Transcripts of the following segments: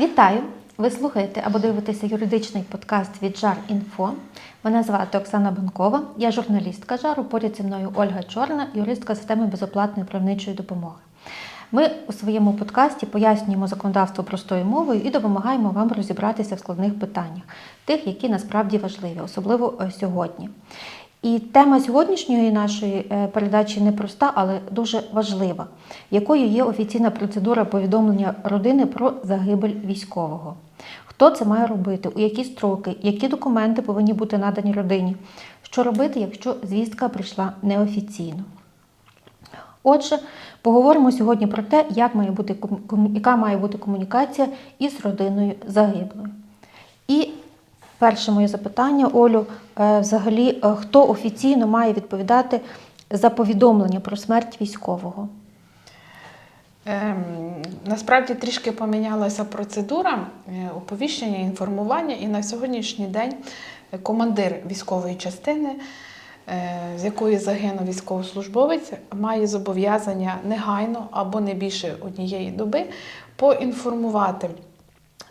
Вітаю! Ви слухаєте або дивитеся юридичний подкаст від Жар Інфо. Мене звати Оксана Банкова, я журналістка жару. Поряд зі мною Ольга Чорна, юристка системи безоплатної правничої допомоги. Ми у своєму подкасті пояснюємо законодавство простою мовою і допомагаємо вам розібратися в складних питаннях, тих, які насправді важливі, особливо е, сьогодні. І тема сьогоднішньої нашої е, передачі не проста, але дуже важлива, якою є офіційна процедура повідомлення родини про загибель військового. Хто це має робити, у які строки, які документи повинні бути надані родині, що робити, якщо звістка прийшла неофіційно. Отже, поговоримо сьогодні про те, як має бути, яка має бути комунікація із родиною загиблої. І перше моє запитання, Олю, взагалі, е, хто офіційно має відповідати за повідомлення про смерть військового? Ем, насправді трішки помінялася процедура е, оповіщення, інформування, і на сьогоднішній день командир військової частини, е, з якої загинув військовослужбовець, має зобов'язання негайно або не більше однієї доби поінформувати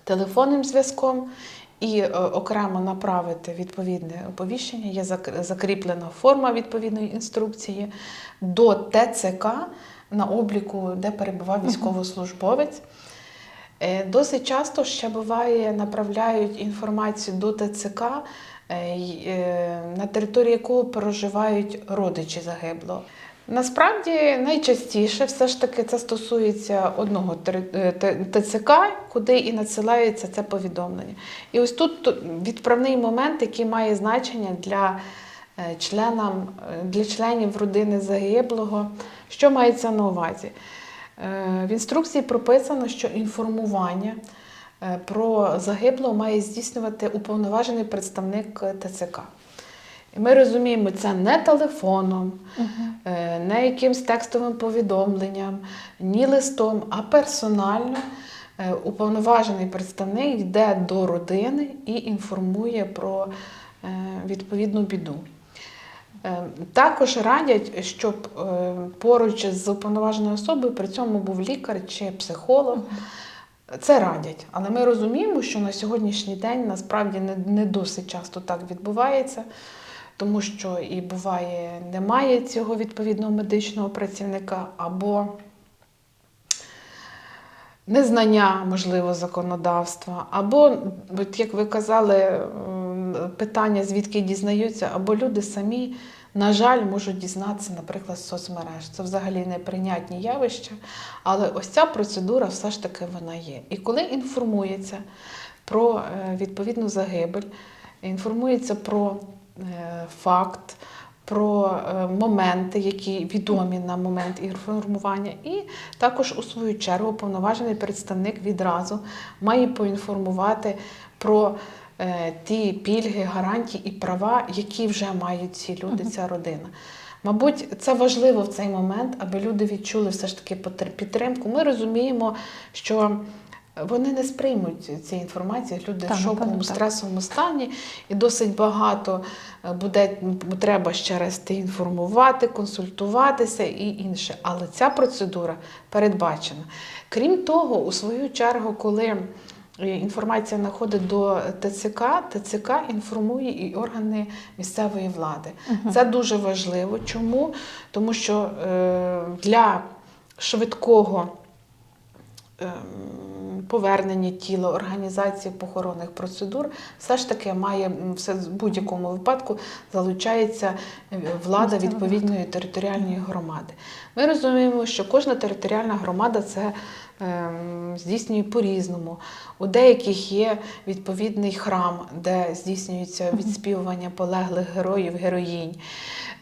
телефонним зв'язком і е, окремо направити відповідне оповіщення. Є закріплена форма відповідної інструкції до ТЦК на обліку, де перебував військовослужбовець. Е, Досить часто ще буває, направляють інформацію до ТЦК, е, на території якого проживають родичі загиблого. Насправді найчастіше все ж таки це стосується одного е, ТЦК, куди і надсилається це повідомлення. І ось тут відправний момент, який має значення для е, членам, е, для членів родини загиблого. Що мається на увазі? В інструкції прописано, що інформування про загиблого має здійснювати уповноважений представник ТЦК. І ми розуміємо, це не телефоном, е, не якимсь текстовим повідомленням, ні листом, а персонально е, уповноважений представник йде до родини і інформує про е, відповідну біду. Також радять, щоб поруч з уповноваженою особою при цьому був лікар чи психолог. Це радять, але ми розуміємо, що на сьогоднішній день насправді не досить часто так відбувається, тому що і буває, немає цього відповідного медичного працівника або незнання, можливо, законодавства, або, як ви казали, питання, звідки дізнаються, або люди самі, на жаль, можуть дізнатися, наприклад, з соцмереж. Це взагалі неприйнятні явища, але ось ця процедура все ж таки вона є. І коли інформується про е, відповідну загибель, інформується про факт, про е, моменти, які відомі на момент інформування, і також у свою чергу повноважений представник відразу має поінформувати про е, ті пільги, гарантії і права, які вже мають ці люди, ця родина. Мабуть, це важливо в цей момент, аби люди відчули все ж таки підтримку. Ми розуміємо, що вони не сприймуть цієї інформації, люди Так, в шоковому, так. стресовому стані, і досить багато е, буде треба ще раз ти інформувати, консультуватися і інше. Але ця процедура передбачена. Крім того, у свою чергу, коли е, інформація надходить до ТЦК, ТЦК інформує і органи місцевої влади. Це дуже важливо. Чому? Тому що е, для швидкого повернення тіла, організації похоронних процедур, все ж таки має все в будь-якому випадку залучається е, влада відповідної територіальної громади. Ми розуміємо, що кожна територіальна громада це ем, здійснює по-різному. У деяких є відповідний храм, де здійснюється відспівування полеглих героїв, героїнь.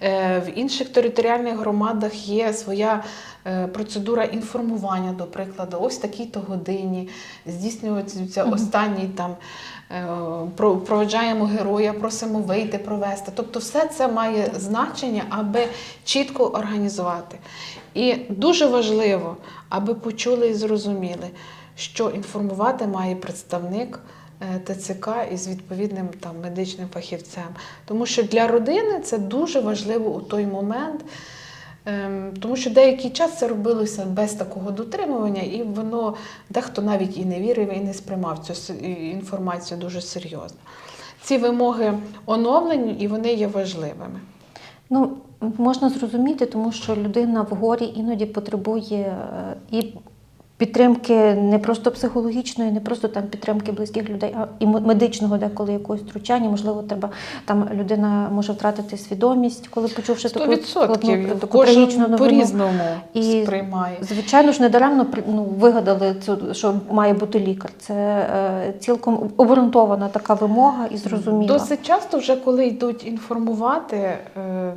Е, В інших територіальних громадах є своя е, процедура інформування, до прикладу, ось такій-то годині здійснюється останній там. Е, Проведжаємо героя, просимо вийти, провести. Тобто, все це має значення, аби чітко організувати. І дуже важливо, аби почули і зрозуміли, що інформувати має представник е, ТЦК із відповідним там медичним фахівцем. Тому що для родини це дуже важливо у той момент. Ем, Тому що деякий час це робилося без такого дотримування, і воно дехто навіть і не вірив, і не сприймав цю інформацію дуже серйозно. Ці вимоги оновлені і вони є важливими. Ну, можна зрозуміти, тому що людина в горі іноді потребує е, і підтримки не просто психологічної, не просто там підтримки близьких людей, а і медичного деколи якогось втручання. Можливо, треба там людина може втратити свідомість, коли почувши таку, складну, 100% таку трагічну новину. по-різному І- сприймає. Звичайно ж, недаремно ну, вигадали цю, що має бути лікар. Це е, цілком обґрунтована така вимога і зрозуміла. Досить часто, вже коли йдуть інформувати е,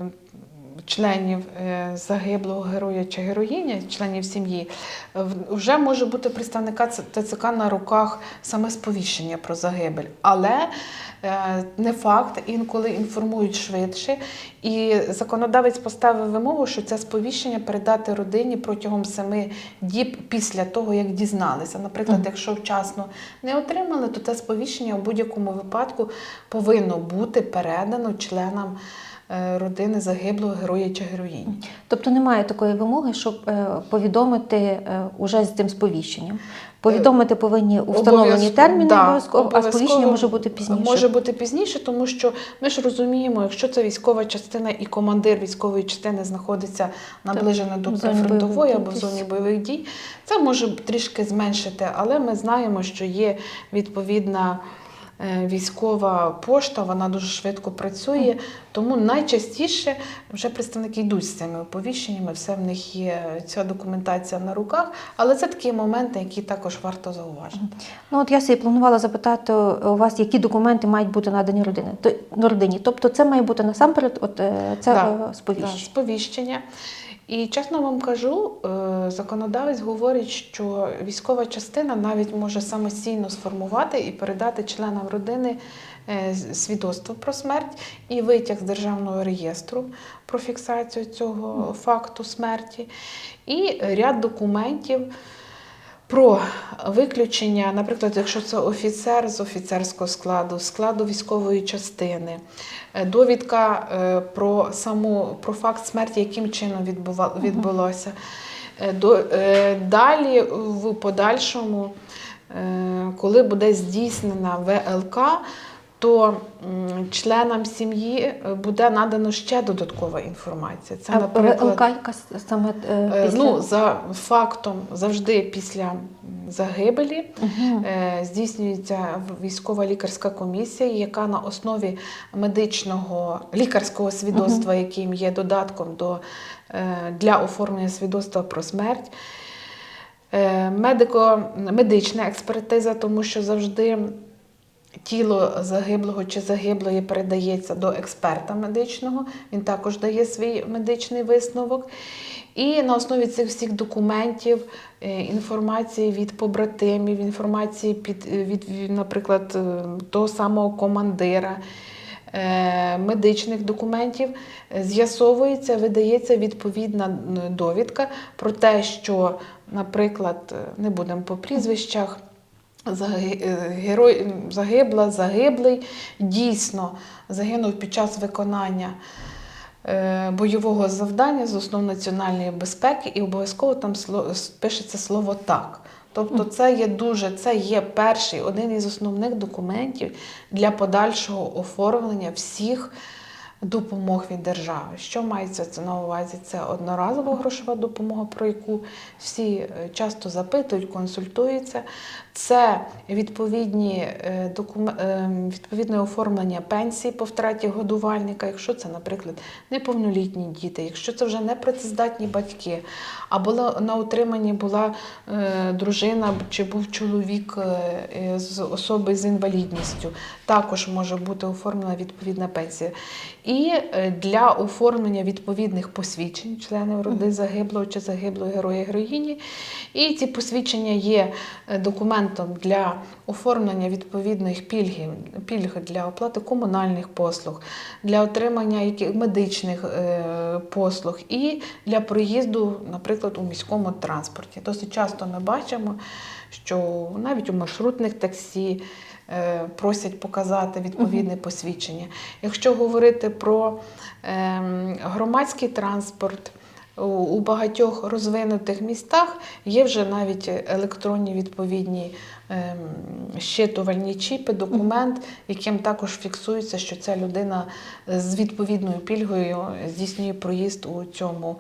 членів е, загиблого героя чи героїні, членів сім'ї, вже може бути представника ТЦК на руках саме сповіщення про загибель. Але е, не факт, інколи інформують швидше. І законодавець поставив вимогу, що це сповіщення передати родині протягом семи діб після того, як дізналися. Наприклад, якщо вчасно не отримали, то це сповіщення в будь-якому випадку повинно бути передано членам родини загиблого героя чи героїні. Тобто немає такої вимоги, щоб е, повідомити е, уже з тим сповіщенням. Повідомити повинні у встановлені терміни да, а сповіщення може бути пізніше. Може бути пізніше, тому що ми ж розуміємо, якщо це військова частина і командир військової частини знаходиться наближено до в зоні фронтової або в зоні бойових дій, це може трішки зменшити, але ми знаємо, що є відповідна. Е, Військова пошта, вона дуже швидко працює, тому найчастіше вже представники йдуть з цими оповіщеннями, все в них є ця документація на руках, але це такі моменти, які також варто зауважити. Ну от я собі планувала запитати у вас, які документи мають бути надані родині. Родині. Тобто це має бути насамперед, от е, це Да, е, Да, сповіщення. І чесно вам кажу, е, законодавець говорить, що військова частина навіть може самостійно сформувати і передати членам родини е, свідоцтво про смерть і витяг з державного реєстру про фіксацію цього факту смерті, і ряд документів. Про виключення, наприклад, якщо це офіцер з офіцерського складу, складу військової частини, е, довідка е, про саму про факт смерті, яким чином відбулося. Е, далі в подальшому, коли буде здійснена ВЛК, то членам сім'ї е, буде надано ще додаткова інформація. Це, наприклад, саме е, Е, після... Ну, за фактом завжди після загибелі здійснюється військова лікарська комісія, яка на основі медичного лікарського свідоцтва, яким є додатком до, для оформлення свідоцтва про смерть. е, Медико-медична експертиза, тому що завжди тіло загиблого чи загиблої передається до експерта медичного, він також дає свій медичний висновок. І на основі цих всіх документів, е, інформації від побратимів, інформації під, е, від, наприклад, е, того самого командира, медичних документів з'ясовується, видається відповідна довідка про те, що, наприклад, не будемо по прізвищах. Е, Герой загибла, загиблий, дійсно загинув під час виконання е, бойового завдання з основ національної безпеки, і обов'язково там пишеться слово так. Тобто, це є дуже, це є перший, один із основних документів для подальшого оформлення всіх допомог від держави. Що мається це на увазі? Це одноразова грошова допомога, про яку всі е, часто запитують, консультуються. Це відповідні е, е, відповідне оформлення пенсії по втраті годувальника, якщо це, наприклад, неповнолітні діти, якщо це вже непрацездатні батьки, або на- утриманні була е, дружина чи був чоловік з особи з інвалідністю, також може бути оформлена відповідна пенсія. І для оформлення відповідних посвідчень членів роди загиблого чи загиблої героя героїні. І ці посвідчення є е, документом для оформлення відповідних пільгів, пільг для оплати комунальних послуг, для отримання медичних е, послуг і для проїзду, наприклад, у міському транспорті. Досить часто ми бачимо, що навіть у маршрутних таксі е, просять показати відповідне посвідчення. Якщо говорити про ем, громадський транспорт, у- багатьох розвинутих містах є вже навіть електронні відповідні ем, щитувальні чіпи, документ, яким також фіксується, що ця людина з відповідною пільгою здійснює проїзд у цьому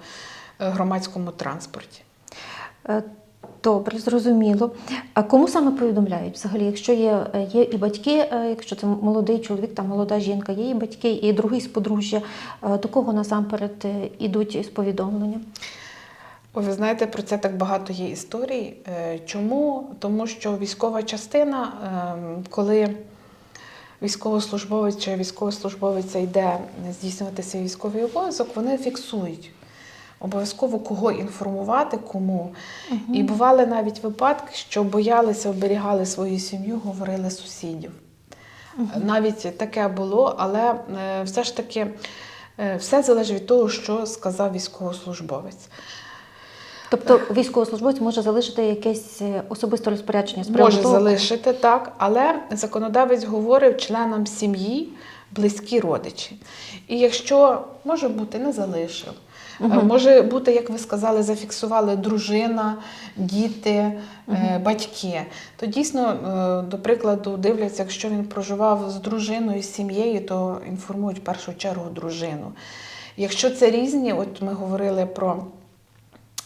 е, громадському транспорті. Добре, зрозуміло. А кому саме повідомляють? Взагалі, якщо є, є і батьки, е, якщо це молодий чоловік та молода жінка, є і батьки, і другий з подружжя, е, до кого насамперед е, ідуть із повідомленням? О, Ви знаєте, про це так багато є історій. Чому? Тому що військова частина, ем, коли військовослужбовець чи військовослужбовиця йде здійснювати свій військовий обов'язок, вони фіксують обов'язково кого інформувати, кому. І бували навіть випадки, що боялися, оберігали свою сім'ю, говорили сусідів. Навіть таке було, але е, все ж таки е, все залежить від того, що сказав військовослужбовець. Тобто військовослужбовець може залишити якесь е, особисте розпорядження з Може того, залишити так, але законодавець говорив членам сім'ї близькі родичі. І якщо може бути, не залишив. Е, Може бути, як ви сказали, зафіксували дружина, діти, угу. батьки. То дійсно, е, до прикладу, дивляться, якщо він проживав з дружиною, з сім'єю, то інформують в першу чергу дружину. Якщо це різні, от ми говорили про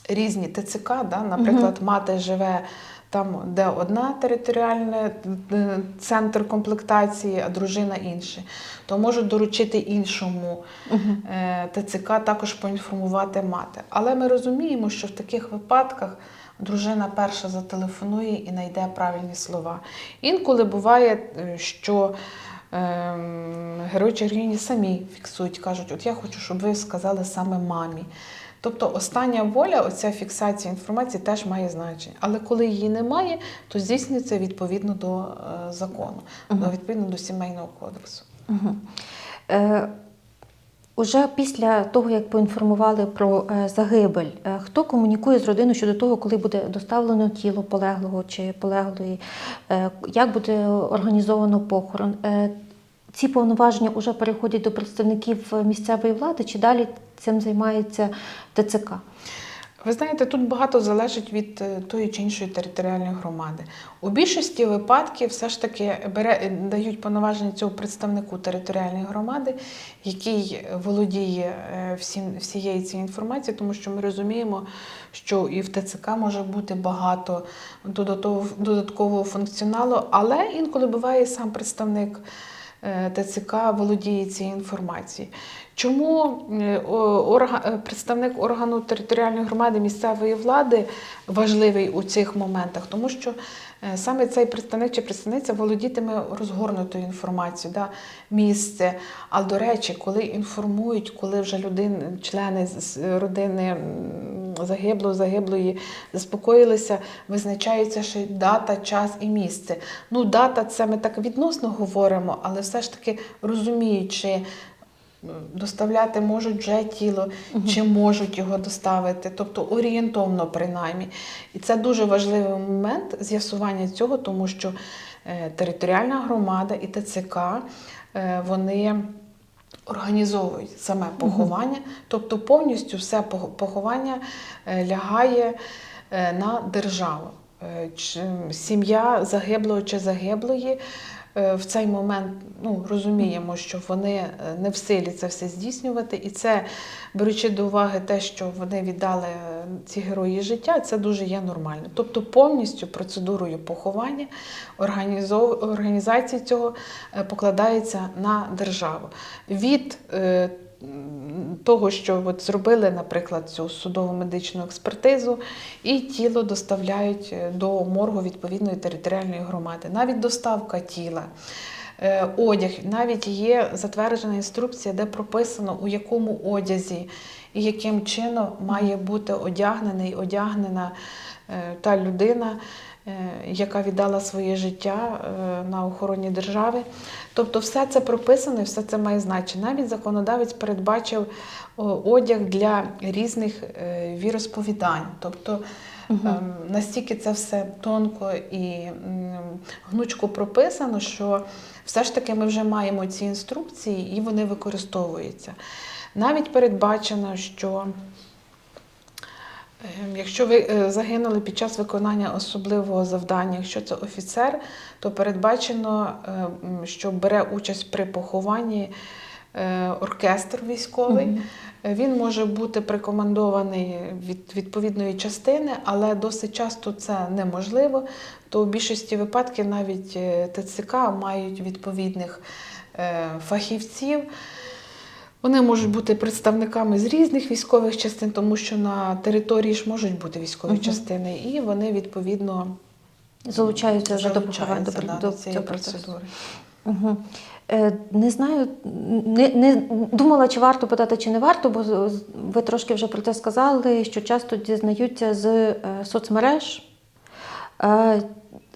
різні ТЦК, да? наприклад, мати живе там, де одна територіальна е, центр комплектації, а дружина інша, то можуть доручити іншому е, ТЦК також поінформувати мати. Але ми розуміємо, що в таких випадках дружина перша зателефонує і знайде правильні слова. Інколи буває, е, що ем, герої чи героїні самі фіксують, кажуть, от я хочу, щоб ви сказали саме мамі. Тобто остання воля, оця фіксація інформації теж має значення. Але коли її немає, то здійснюється відповідно до е, закону, до, відповідно до сімейного кодексу. Угу. Е, Уже після того, як поінформували про е, загибель, е, хто комунікує з родиною щодо того, коли буде доставлено тіло полеглого чи полеглої, як буде організовано похорон? Е, ці повноваження вже переходять до представників місцевої влади, чи далі цим займається ТЦК? Ви знаєте, тут багато залежить від е, тої чи іншої територіальної громади. У більшості випадків все ж таки бере, е, дають повноваження цього представнику територіальної громади, який володіє е, всім, всією цією інформацією, тому що ми розуміємо, що і в ТЦК може бути багато додаткового функціоналу, але інколи буває сам представник. Е, ТЦК володіє цією інформацією. Чому е, е, представник органу територіальної громади місцевої влади важливий у цих моментах? Тому що е, саме цей представник чи представниця володітиме розгорнутою інформацією, да, місце. А до речі, коли інформують, коли вже людини, члени родини м, загиблого, загиблої заспокоїлися, визначається ще дата, час і місце. Ну, дата це ми так відносно говоримо, але все ж таки розуміючи. Доставляти можуть вже тіло, чи можуть його доставити, тобто орієнтовно принаймні. І це дуже важливий момент з'ясування цього, тому що е, територіальна громада і ТЦК е, вони організовують саме поховання, тобто повністю все поховання е, лягає на державу. Сім'я загиблого чи загиблої в цей момент ну, розуміємо, що вони е, не в силі це все здійснювати, і це, беручи до уваги те, що вони віддали е, ці герої життя, це дуже є нормально. Тобто повністю процедурою поховання організації цього е, покладається на державу. Від е, того, що от зробили, наприклад, цю судово-медичну експертизу, і тіло доставляють е, до моргу відповідної територіальної громади. Навіть доставка тіла. е, Одяг, навіть є затверджена інструкція, де прописано, у якому одязі і яким чином має бути одягнений, одягнена е, та людина, яка віддала своє життя е, на охороні держави. Тобто все це прописано, все це має значення. Навіть законодавець передбачив одяг для різних е, віросповідань. Тобто ем, настільки це все тонко і гнучко прописано, що все ж таки ми вже маємо ці інструкції і вони використовуються. Навіть передбачено, що Якщо ви е, загинули під час виконання особливого завдання, якщо це офіцер, то передбачено, е, що бере участь при похованні е, оркестр військовий. Він може бути прикомандований від відповідної частини, але досить часто це неможливо. То в більшості випадків навіть ТЦК мають відповідних фахівців. Вони можуть бути представниками з різних військових частин, тому що на території ж можуть бути військові Мгм. частини, і вони відповідно Залучаються вже до до, до, до цієї процедури. Угу. Е, не знаю, не, не думала, чи варто питати, чи не варто, бо ви трошки вже про це сказали, що часто дізнаються з е, соцмереж.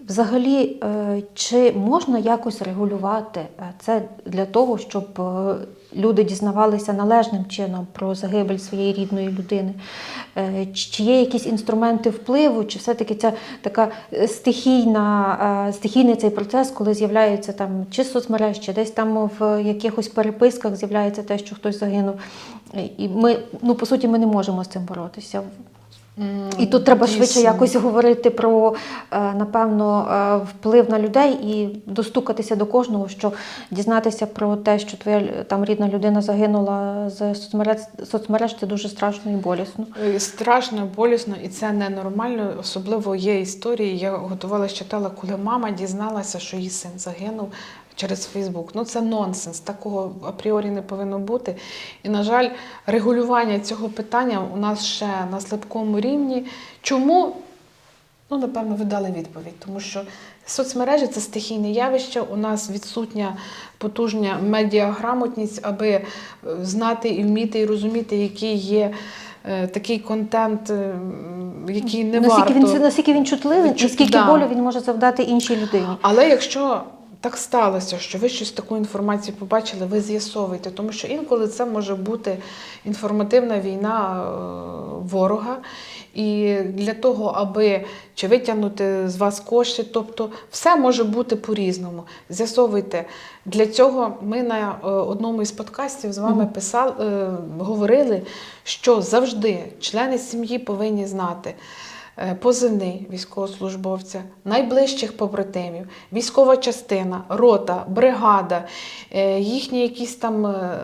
Взагалі, е, чи можна якось регулювати е, це для того, щоб е, люди дізнавалися належним чином про загибель своєї рідної людини? Чи- є якісь інструменти впливу, чи все-таки це така стихійна, стихійний цей процес, коли з'являється там чи з соцмереж, чи десь там в якихось переписках з'являється те, що хтось загинув. І ми, ну по суті, ми не можемо з цим боротися. І тут треба швидше якось говорити про, е, напевно, е, вплив на людей і достукатися до кожного, що дізнатися про те, що твоя там рідна людина загинула з соцмереж, соцмереж це дуже страшно і болісно. Е, Страшно, болісно, і це ненормально. Особливо є історії. Я готувалася, читала, коли мама дізналася, що її син загинув через Фейсбук. Ну це нонсенс. Такого апріорі не повинно бути. І, на жаль, регулювання цього питання у нас ще на слабкому рівні. Чому? Ну, напевно, ви дали відповідь, тому що соцмережі це стихійне явище. У нас відсутня потужня медіаграмотність, аби е, знати і вміти і розуміти, який є е, такий контент, е, який не наскільки, варто. він, наскільки він чутливий, Чут- наскільки да. болю він може завдати іншій людині. Але якщо так сталося, що ви щось таку інформацію побачили, ви з'ясовуєте, тому що інколи це може бути інформативна війна е, ворога. І для того, аби чи витягнути з вас кошти, тобто все може бути по-різному. З'ясовуйте. Для цього ми на е, одному із подкастів з вами писали, е, говорили, що завжди члени сім'ї повинні знати позивний військовослужбовця, найближчих побратимів, військова частина, рота, бригада, е, їхні якісь там, е,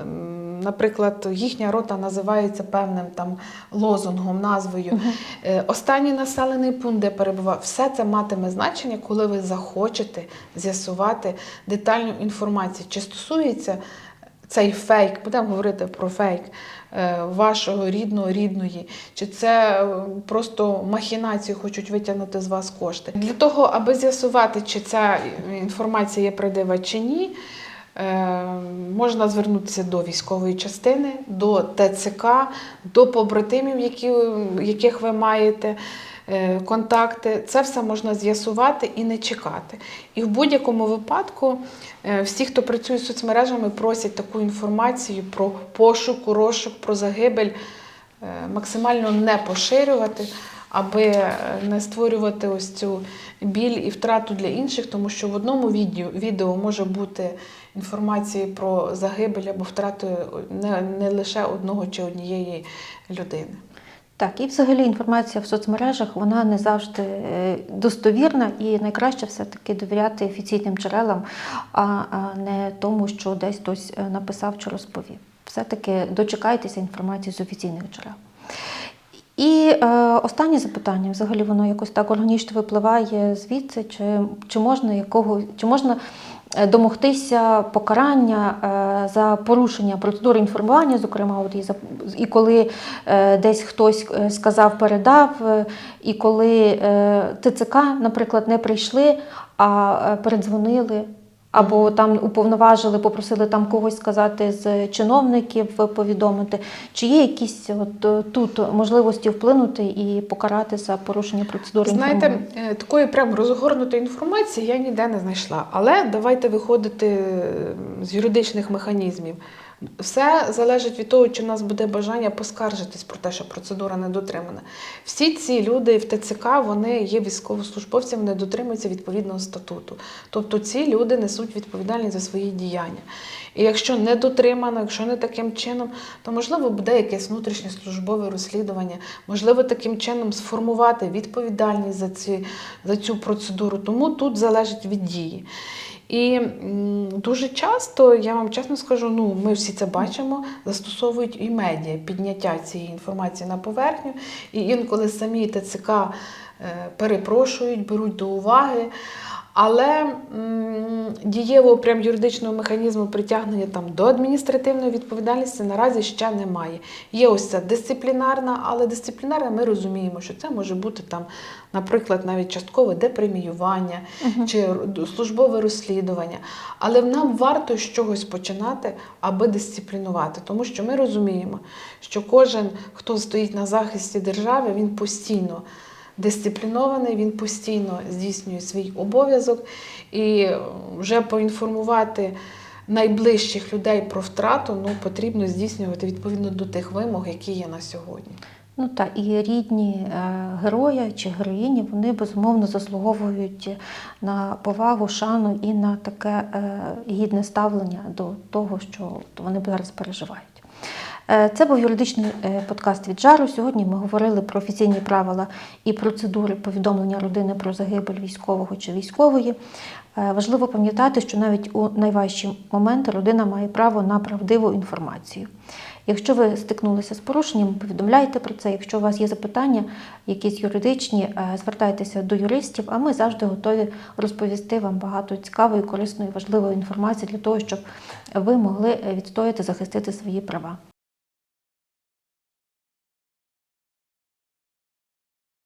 наприклад, їхня рота називається певним там лозунгом, назвою. Е, Останній населений пункт, де перебував, все це матиме значення, коли ви захочете з'ясувати детальну інформацію, чи стосується цей фейк, будемо говорити про фейк е, вашого рідного, рідної, чи це е, просто махінації хочуть витягнути з вас кошти. Для того, аби з'ясувати, чи ця інформація є правдива чи ні. е, Можна звернутися до військової частини, до ТЦК, до побратимів, яких ви маєте е, контакти. Це все можна з'ясувати і не чекати. І в будь-якому випадку е, всі, хто працює з соцмережами, просять таку інформацію про пошук, розшук, про загибель е, максимально не поширювати, аби е, не створювати ось цю біль і втрату для інших, тому що в одному відео, відео може бути інформація про загибель або втрату не, не лише одного чи однієї людини. Так, і взагалі інформація в соцмережах вона не завжди е, достовірна, і найкраще все-таки довіряти офіційним джерелам, а не тому, що десь хтось е, написав чи розповів. Все-таки дочекайтеся інформації з офіційних джерел. І е, останнє запитання, взагалі воно якось так органічно випливає звідси, чи, чи можна якого, чи можна домогтися покарання е, за порушення процедури інформування, зокрема, от і, за, і коли е, десь хтось е, сказав, передав, е, і коли е, ТЦК, наприклад, не прийшли, а е, передзвонили. Або там уповноважили, попросили там когось сказати з чиновників повідомити, чи є якісь от е, тут можливості вплинути і покарати за порушення процедури Знаєте, е, такої прям розгорнутої інформації я ніде не знайшла. Але давайте виходити е, з юридичних механізмів. Все залежить від того, чи в нас буде бажання поскаржитись про те, що процедура не дотримана. Всі ці люди в ТЦК вони є військовослужбовцями, вони дотримуються відповідного статуту. Тобто ці люди несуть відповідальність за свої діяння. І якщо не дотримано, якщо не таким чином, то можливо буде якесь внутрішнє службове розслідування, можливо, таким чином сформувати відповідальність за, ці, за цю процедуру. Тому тут залежить від дії. І дуже часто, я вам чесно скажу, ну ми всі це бачимо, застосовують і медіа підняття цієї інформації на поверхню, і інколи самі ТЦК е, перепрошують, беруть до уваги. Але дієвого прям юридичного механізму притягнення там до адміністративної відповідальності наразі ще немає. Є ось ця дисциплінарна, але дисциплінарна ми розуміємо, що це може бути там, наприклад, навіть часткове депреміювання чи службове розслідування. Але нам варто з чогось починати, аби дисциплінувати, тому що ми розуміємо, що кожен, хто стоїть на захисті держави, він постійно дисциплінований, він постійно здійснює свій обов'язок і вже поінформувати найближчих людей про втрату ну, потрібно здійснювати відповідно до тих вимог, які є на сьогодні. Ну та і рідні е, героя чи героїні вони безумовно заслуговують на повагу, шану і на таке е, гідне ставлення до того, що вони зараз переживають. Е, Це був юридичний е, подкаст від жару. Сьогодні ми говорили про офіційні правила і процедури повідомлення родини про загибель військового чи військової. Е, Важливо пам'ятати, що навіть у найважчі моменти родина має право на правдиву інформацію. Якщо ви стикнулися з порушенням, повідомляйте про це. Якщо у вас є запитання, якісь юридичні, звертайтеся до юристів, а ми завжди готові розповісти вам багато цікавої, корисної, важливої інформації для того, щоб ви могли відстояти, захистити свої права.